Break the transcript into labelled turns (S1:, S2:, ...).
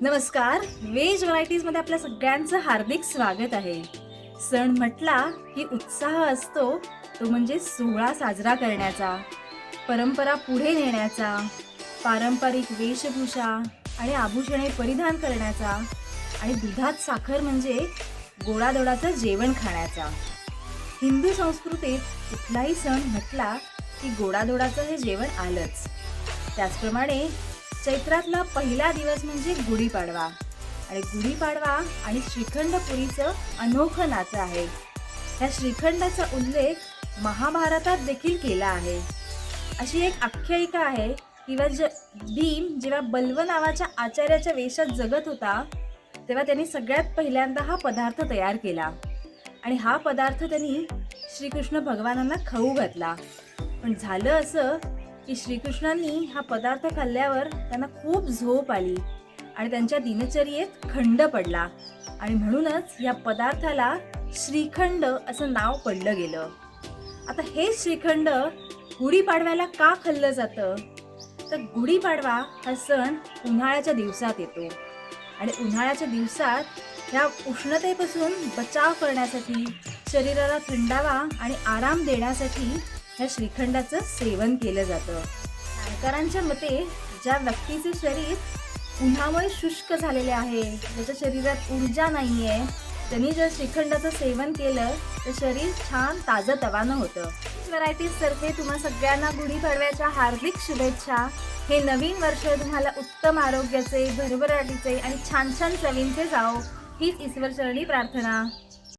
S1: नमस्कार वेज व्हरायटीजमध्ये आपल्या सगळ्यांचं हार्दिक स्वागत आहे. सण म्हटला की उत्साह असतो तो म्हणजे सोहळा साजरा करण्याचा परंपरा पुढे नेण्याचा पारंपरिक वेशभूषा आणि आभूषणे परिधान करण्याचा आणि दुधात साखर म्हणजे गोडादोडाचं जेवण खाण्याचा. हिंदू संस्कृतीत कुठलाही सण म्हटला की गोडादोडाचं हे जेवण आलंच. त्याचप्रमाणे चैत्रातला पहिला दिवस म्हणजे गुढीपाडवा. आणि गुढीपाडवा आणि श्रीखंड पुरीचं अनोखं नाचं आहे. ह्या श्रीखंडाचा उल्लेख महाभारतात देखील केला आहे. अशी एक आख्यायिका आहे किंवा ज भीम जेव्हा बल्व नावाच्या आचार्याच्या वेशात जगत होता तेव्हा त्यांनी सगळ्यात पहिल्यांदा हा पदार्थ तयार केला. आणि हा पदार्थ त्यांनी श्रीकृष्ण भगवानांना खाऊ घातला. पण झालं असं की श्रीकृष्णांनी हा पदार्थ खाल्ल्यावर त्यांना खूप झोप आली आणि त्यांच्या दिनचर्येत खंड पडला. आणि म्हणूनच या पदार्थाला श्रीखंड असं नाव पडलं गेलं. आता हे श्रीखंड गुढीपाडव्याला का खाल्लं जातं? तर गुढीपाडवा हा सण उन्हाळ्याच्या दिवसात येतो. आणि उन्हाळ्याच्या दिवसात ह्या उष्णतेपासून बचाव करण्यासाठी शरीराला थंडावा आणि आराम देण्यासाठी ह्या श्रीखंडाचं सेवन केलं जातं. जाणकारांच्या मते ज्या व्यक्तीचे शरीर उन्हामुळे शुष्क झालेले आहे ज्याच्या शरीरात ऊर्जा नाही आहे त्यांनी जर श्रीखंडाचं सेवन केलं तर शरीर छान ताजं तवानं होतं. व्हरायटीजतर्फे तुम्हा सगळ्यांना गुढीपाडव्याच्या हार्दिक शुभेच्छा. हे नवीन वर्ष तुम्हाला उत्तम आरोग्याचे भरभराटीचे आणि छान छान चवींचे जाओ हीच ईश्वरचरणी प्रार्थना.